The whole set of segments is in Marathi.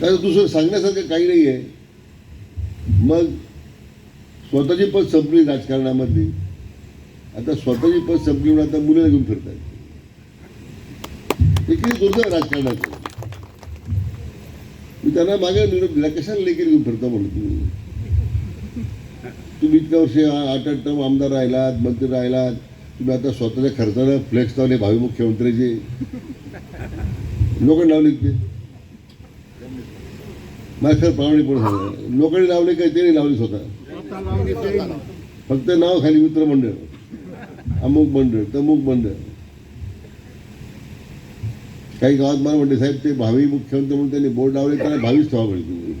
काय दुसरं सांगण्यासारखं काही नाही आहे मग स्वतःची पद संपली राजकारणामध्ये आता स्वतःची पद संपली म्हणून आता मुलं घेऊन फिरतात हे किती दुर्दैव राजकारणाचं मी त्यांना मागे निरोप दिला कशाला लेखी घेऊन फिरता म्हणून तुम्ही तुम्ही इतक्या वर्षी आठ आठ टर्म आमदार राहिलात मंत्री राहिलात. तुम्ही आता स्वतःच्या खर्चानं फ्लेक्स लावले भावी मुख्यमंत्र्याचे लोक लावले ते. मास्टर खरं पण सांगा लोकांनी लावले काय ते नाही लावले स्वतः फक्त नाव खाली मित्रमंडळ अमुक मंडळ तमुक मंडळ. काही गावात मला म्हणते साहेब ते भावी मुख्यमंत्री म्हणून त्यांनी बोर्ड लावले त्याला भावीच ठेवा तुम्ही.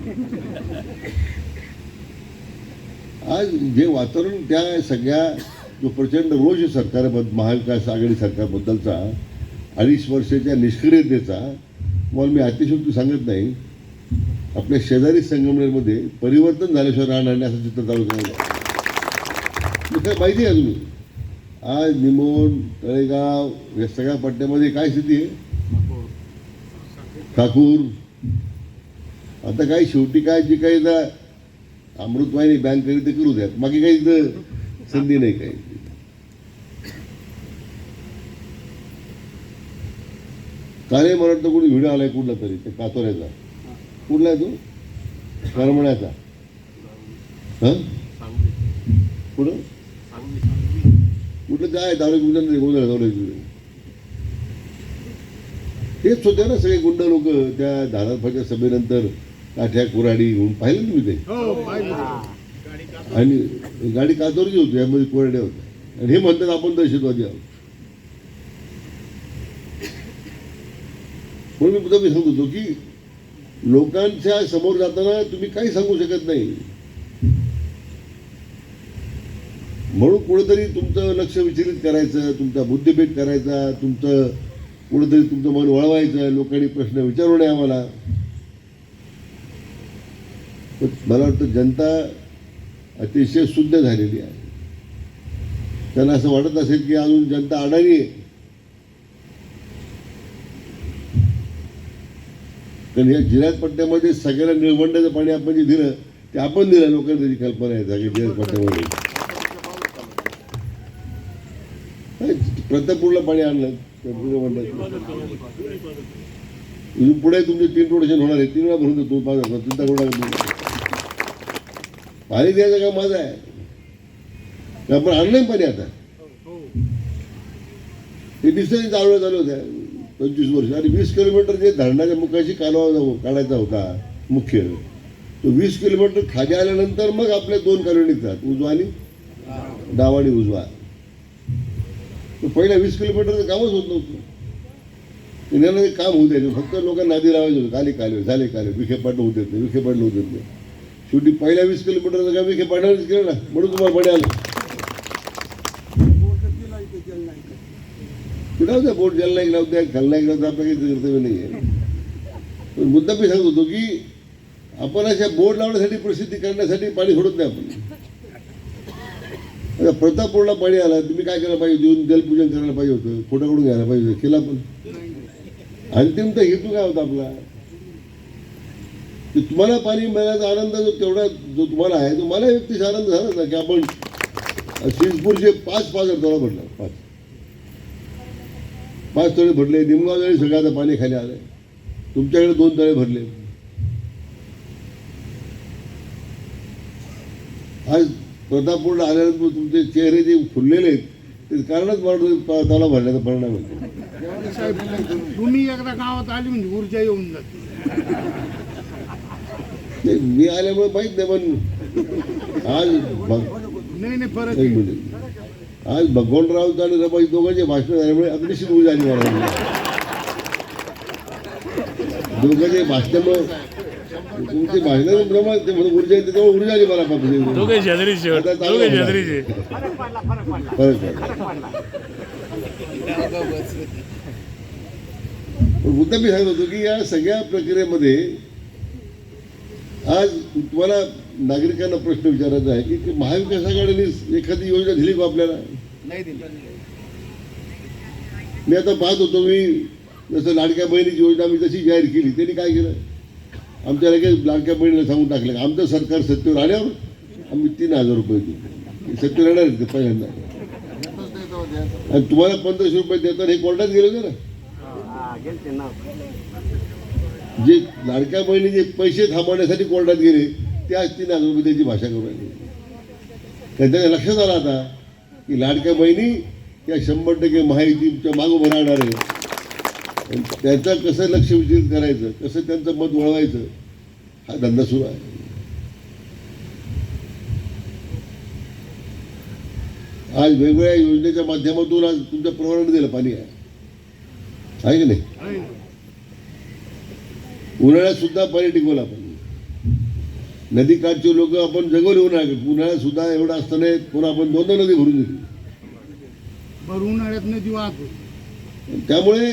आज जे वातावरण त्या सगळ्या जो प्रचंड रोज सरकार महाविकास आघाडी सरकारबद्दलचा अडीच वर्षाच्या निष्क्रियतेचा मला मी अतिशयोक्ती सांगत नाही. आपल्या शेजारी संगमनेरमध्ये परिवर्तन झाल्याशिवाय राहणार नाही असं चित्र चालू केलं काय माहिती आहे तुम्ही? आज निमोण तळेगाव या सगळ्या पट्ट्यामध्ये काय स्थिती आहे? ठाकूर. आता काय शेवटी काय जी काही आता अमृतवाहिनी बँक करी ते करू द्यात. बाकी काही इथं संधी नाही काही. काले मला वाटतं कोणी व्हिडिओ आलाय कुठला तरी ते कातोऱ्याचा. कुठला आहे तो? करमण्याचा. हा? कुठं? कुठलं काय? दारू गुंड गोंधळ दारू तेच होते ना सगळे गुंड लोक त्या धाराफाच्या सभेनंतर काठ्या कुराडी घेऊन पाहिलं ना तुम्ही ते? हो, आणि गाडी कातोरची होती यामध्ये कोरड्या होत्या. आणि हे म्हणतात आपण दहशतवादी आहोत. म्हणून मी मी सांगत की लोकांच्या समोर जाताना तुम्ही काही सांगू शकत नाही. म्हणून कुठेतरी तुमचं लक्ष विचलित करायचं तुमचा बुद्धिभेद करायचा तुमचं कुठेतरी तुमचं मन वळवायचं लोकांनी प्रश्न विचारू नये आम्हाला. मला वाटतं जनता अतिशय शुद्ध झालेली आहे. त्यांना असं वाटत असेल की अजून जनता अडाणी आहे. कारण या जिल्ह्यात पट्ट्यामध्ये सगळ्याला निळवंड्याचं पाणी आपण जे दिलं ते आपण दिलं लोकांना त्याची कल्पना आहे सगळ्या जिल्ह्यात पट्ट्यामध्ये. प्रतापूरला पाणी आणलं पुढे तुमचे तीन रोटेशन होणार आहे. तीन वेळा भरून देतो पाच हजार चिंता करू नका तुम्ही. पाणी द्यायचं का माझा आहे. आपण आणलं पाणी आता. ते डिस्टन्स चालू चालू होत्या पंचवीस वर्ष. आणि वीस किलोमीटर जे धरणाच्या मुखाशी कालवा काढायचा होता मुख्य तो वीस किलोमीटर खाली आल्यानंतर मग आपले दोन कालवे निघतात उजवा आणि डावा आणि उजवा. तो पहिल्या वीस किलोमीटरचं कामच होत नव्हतं. त्यांना ते काम होऊ द्यायचं. फक्त लोकांना नादी लावायचं होतं. खाली कालवे झाले कालवे. विखे पाडणं होत नाही विखे पाडणं होत नाही. शेवटी पहिल्या वीस किलोमीटरचं काम विखे पाडणारच केलं ना. म्हणून तुम्हाला पाणी आलं. कुठं द्या बोट ज्याला नाही लावत्या खाल्ला नाही लावत्या आपलं काही कर्तव्य नाही आहे पण मुद्दा मी सांगत होतो की आपण अशा बोर्ड लावण्यासाठी प्रसिद्धी करण्यासाठी पाणी सोडत नाही आपण. आता प्रतापपूरला पाणी आला तुम्ही काय करायला पाहिजे देऊन जलपूजन करायला पाहिजे होतं खोटाकडून घ्यायला पाहिजे होतं केला पण. अंतिम तर हेतू काय होता आपला? की तुम्हाला पाणी मिळायचा आनंद जो तेवढा जो तुम्हाला आहे तो मला व्यक्तीचा आनंद झाला ना की आपण सिंगपूरचे पाच पाच तळा म्हटलं पाच. पाच तळे भरले निमगाव तळे सगळं आता पाणी खाली आलंय. तुमच्याकडे दोन तळे भरले. आज प्रतापपूरला आल्यानंतर तुमचे चेहरे जे फुललेले आहेत ते कारणच मला तळा भरण्याचा परिणाम साहेब तुम्ही एकदा गावात आली म्हणजे ऊर्जा येऊन जाते. मी आल्यामुळे माहीत नाही पण आज नाही नाही परत एक मिनिट. आज भगवानराव आणि रबाई दोघांचे भाषण झाल्यामुळे अतिशय ऊर्जा आली मला दोघांचे भाषणामुळं तुमची भाषणाचं प्रमाण ते म्हणून ऊर्जा येते तेव्हा ऊर्जा आली मला. पण मुद्दा मी सांगत होतो की या सगळ्या प्रक्रियेमध्ये आज तुम्हाला नागरिकांना प्रश्न विचारायचा आहे की की महाविकास आघाडीने एखादी योजना दिली का आपल्याला? मी आता पाहत होतो मी जसं लाडक्या बहिणीची योजना मी तशी जाहीर केली त्यांनी काय केलं? आमच्या लगेच लाडक्या बहिणीला सांगून टाकलं आमचं सरकार सत्तेवर आल्यावर आम्ही तीन हजार रुपये देऊ. सत्तेवर येणार ते पहिल्यांदा? आणि तुम्हाला पंधराशे रुपये देतात हे कोर्टात गेले होते ना? जे लाडक्या बहिणीचे पैसे थांबवण्यासाठी कोर्टात गेले ते आज तीन हजार रुपये त्याची भाषा करू राहिले. त्यांच्या लक्षात आलं आता की लाडक्या बहिणी या शंभर टक्के माहितीच्या मागं उभं राहणार आहे त्याचं कसं लक्ष विचलित करायचं कसं त्यांचं मत वळवायचं हा धंदा सुरू आहे. आज वेगवेगळ्या योजनेच्या माध्यमातून आज तुमच्या प्रवरण दिलं पाणी आहे. की नाही. उन्हाळ्यात सुद्धा पाणी टिकवलं आपण. नदीकाठचे लोक आपण जगवले उन्हाळ्यात उन्हाळ्यात सुद्धा एवढं असताना पुन्हा आपण दोन दोन नदी भरून दिली उन्हाळ्यात नदी वाहतो. त्यामुळे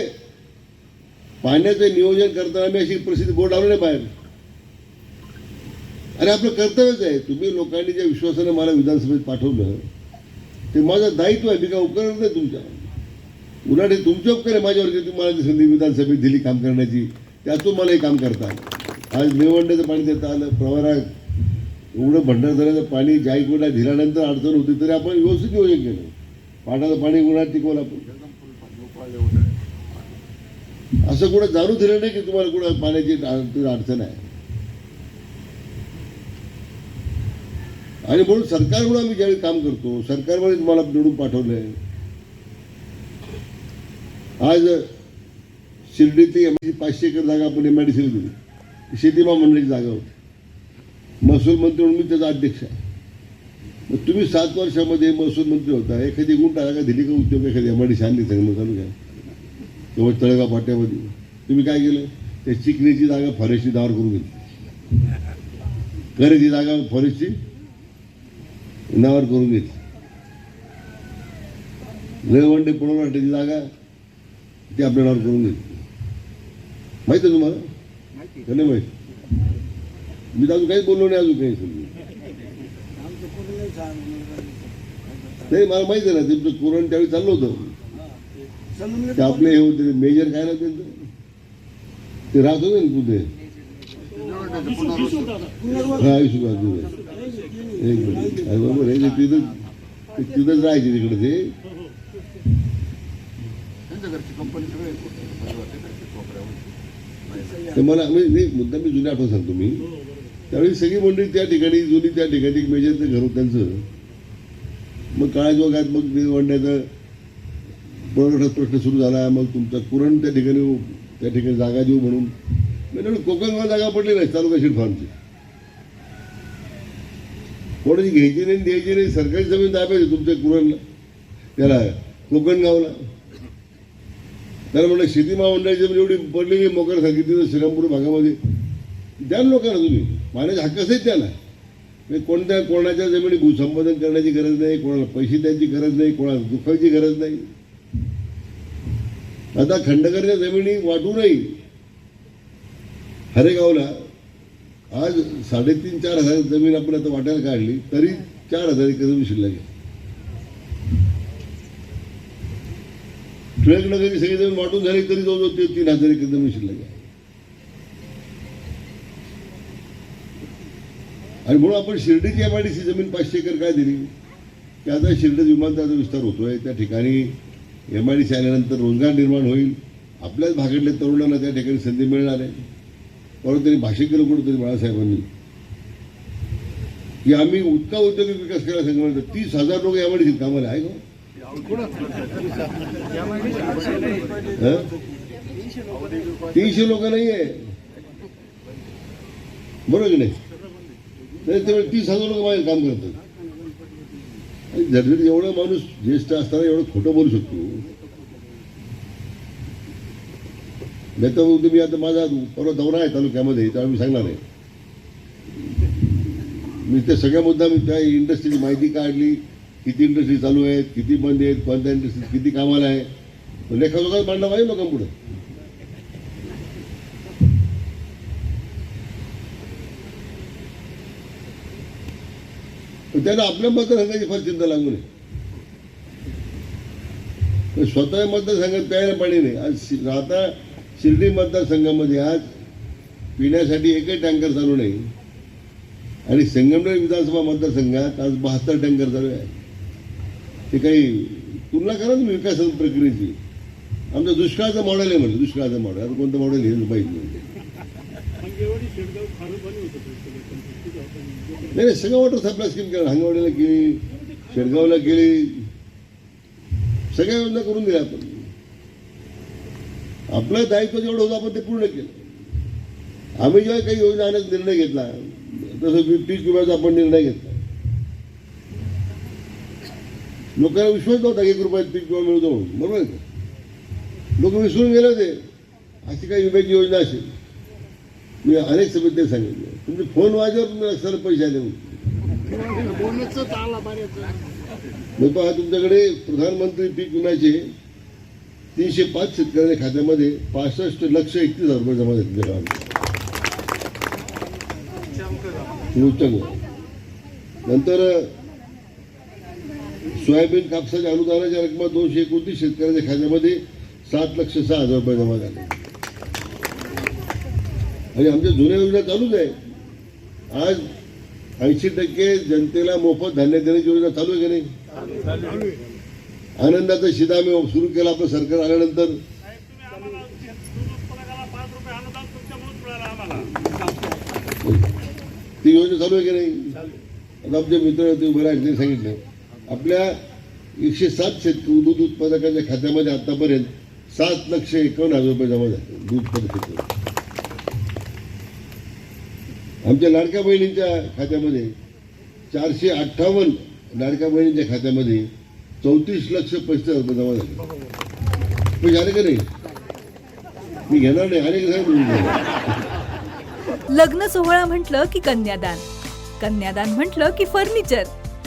पाण्याचं नियोजन करताना आम्ही अशी परिस्थिती बोर्ड लावली नाही बाहेर. आणि आपलं कर्तव्यच आहे. तुम्ही लोकांनी ज्या विश्वासानं मला विधानसभेत पाठवलं ते माझं दायित्व आहे. मी काय उपकार नाही तुमच्या. उन्हाळे तुमचे उपकार आहे माझ्यावर की तुम्ही मला ती संधी विधानसभेत दिली काम करण्याची त्यातून मला हे काम करता आलं. आज मेवंड्याचं पाणी देता आलं प्रवारा एवढं भंडारदऱ्याचं पाणी जायकवाडा दिल्यानंतर अडचण होती तरी आपण व्यवस्थित नियोजन केलं. पाण्याचं पाणी उन्हाळ्यात टिकवलं आपण. असं कुठं जाणू दिलं नाही की तुम्हाला कुठं पाण्याची अडचण आहे? आणि म्हणून सरकारकडून आम्ही ज्यावेळी काम करतो सरकारमध्ये तुम्हाला निवडून पाठवलंय. आज शिर्डीतली एम पाचशे एकर जागा आपण एम आय डी सी दिली. शेतीमा मंडळाची जागा होती. महसूल मंत्री म्हणून मी त्याचा अध्यक्ष आहे. मग तुम्ही सात वर्षामध्ये महसूल मंत्री होता. एखादी गुंठा का दिली का उद्योग एखादी एम आय डी चालू घ्या किंवा तळगाव पाट्यामध्ये तुम्ही काय केलं? त्या चिकणीची जागा फॉरेस्टची दावर करून घेतली. करेची जागा फॉरेस्टची नावर करून घेतली. रेवंडे पुणवाट्याची जागा ती आपल्या नावावर करून घेतली. माहिती आहे तुम्हाला? का नाही मी तर अजून काहीच बोललो नाही अजून काही समजून नाही. मला माहिती आहे ना तुमचं कोरोना त्यावेळी चाललं होतं. ते आपले हे होते मेजर काय ना त्यांचं ते राहत होते ना तुझे हा एक मिनिट. बरोबर आहे तिथं तिथंच राहायचे तिकडे ते. ते मला म्हणजे नाही, मुद्दा मी जुन्या आठवण सांगतो मी. त्यावेळी सगळी मंडळी त्या ठिकाणी जुनी त्या ठिकाणी एक मेजरचं घर होतं त्यांचं. मग काळाजोगात मग वंड्याचं पुरवठ्यात प्रश्न सुरू झाला. मग तुमचा कुरण त्या ठिकाणी त्या ठिकाणी जागा देऊ म्हणून. म्हणजे कोकणगाव जागा पडली नाही तालुका शेड फार्मची कोणाची घ्यायची नाही द्यायची नाही सरकारी जमीन दाबायची तुमच्या कुरणला त्याला कोकणगावला त्याला म्हणलं शेती महामंडळाची जमीन म्हणजे एवढी पडलेली मोकर सांगितली तर श्रीरामपूर भागामध्ये. द्या लोकांना तुम्ही. पाण्याचे हक्कच आहेत त्याला. म्हणजे कोणत्या कोणाच्या जमिनी भूसंपादन करण्याची गरज नाही कोणाला पैसे द्यायची गरज नाही कोणाला दुखायची गरज नाही. आता खंडकरच्या जमिनी वाटू नाही हरेगावला आज साडेतीन चार हजार जमीन आपण आता वाटायला काढली तरी चार हजार एकर जमीन शिल्लक आहे. तुझ्याकडे सगळी जमीन वाटून झाली तरी जवळजवळ ते तीन हजार एक जमीन शिल्लक आहे. आणि म्हणून आपण शिर्डीची एम आय डी सी जमीन पाचशे एकर काय दिली? की आता शिर्डीत विमानतळाचा विस्तार होतोय त्या ठिकाणी एम आय डी सी आल्यानंतर रोजगार निर्माण होईल. आपल्याच भागातल्या तरुणांना त्या ठिकाणी संधी मिळणार आहे. परत त्यांनी भाष्य केलं कुठंतरी बाळासाहेबांनी. की आम्ही इतका औद्योगिक विकास केला सांगितलं तीस हजार लोक एम आय डी सी कामाला आहे का तीनशे लोक नाही आहे बरोबर की नाही? नाही तीस हजार लोक माझे काम करतात आणि जर एवढा माणूस ज्येष्ठ असताना एवढं खोटं बोलू शकतो. नाही तर मग तुम्ही आता माझा परवा दौरा आहे तालुक्यामध्ये त्यावेळी मी सांगणार आहे. मी ते सगळ्या मुद्दा मी त्या इंडस्ट्रीची माहिती काढली. किती इंडस्ट्री चालू आहेत किती बंद आहेत कोणत्या इंडस्ट्रीत किती कामाला आहे. लेखाजोखाच मांडला पाहिजे लोकांपुढे. पण त्यांना आपल्या मतदारसंघाची फार चिंता लागू नये. स्वतः मतदारसंघात प्यायला पाणी नाही. आज आता शिर्डी मतदारसंघामध्ये आज पिण्यासाठी एकही टँकर चालू नाही. आणि संगमनेर विधानसभा मतदारसंघात आज बहात्तर टँकर चालू आहे ते काही तुलना करा तुम्ही विकास प्रक्रियेची. आमचं दुष्काळाचं मॉडेल आहे म्हणजे दुष्काळाचं मॉडेल आता कोणतं मॉडेल हे माहिती नाही. नाही नाही सगळं वॉटर सप्लाय स्कीम केलं हांगवाडीला केली शेडगावला केली. सगळ्या योजना करून दिल्या आपण. आपलं दायित्व जेवढं होतं आपण ते पूर्ण केलं. आम्ही जेव्हा काही योजना आणण्याचा निर्णय घेतला तसं पीक विम्याचा आपण निर्णय घेतला. लोकांना विश्वास नव्हता की एक रुपयात पीक विमा मिळतो म्हणून बरोबर आहे लोक विसरून गेले होते अशी काही विम्याची योजना असेल मी अनेक सभेत ते सांगितलं तुमचे फोन वाजवर तुम्ही सर पैसे आले मी पहा तुमच्याकडे प्रधानमंत्री पीक विम्याचे तीनशे पाच शेतकऱ्यांच्या खात्यामध्ये पासष्ट लक्ष एकतीस हजार रुपये जमा झाले नंतर सोयाबीन कापसाच्या अनुदानाच्या रकमा दोनशे एकोणतीस शेतकऱ्यांच्या खात्यामध्ये सात लक्ष सहा हजार रुपये जमा झाले. आणि आमच्या जुन्या योजना चालूच आहे. आज ऐंशी टक्के जनतेला मोफत धान्य देण्याची योजना चालू आहे की नाही? आनंदाचा शिदा आम्ही सुरू केला आपलं सरकार आल्यानंतर. ती योजना चालू आहे की नाही? आता आमचे मित्र ते उभे राहिले सांगितले सांगितलं. आपल्या एकशे सात शेतकरी दूध उत्पादकांच्या खात्यामध्ये आतापर्यंत सात लक्ष एकावन्न हजार रुपये जमा झाले. दूध उत्पादक आमच्या लाडक्या बहिणींच्या खात्यामध्ये चारशे अठ्ठावन्न लाडक्या बहिणींच्या खात्यामध्ये चौतीस लक्ष पस्तीस हजार रुपये जमा झाले. पैसे झाले का नाही? मी घेणार नाही. अरे लग्न सोहळा म्हटलं की कन्यादान. कन्यादान म्हटलं की फर्निचर.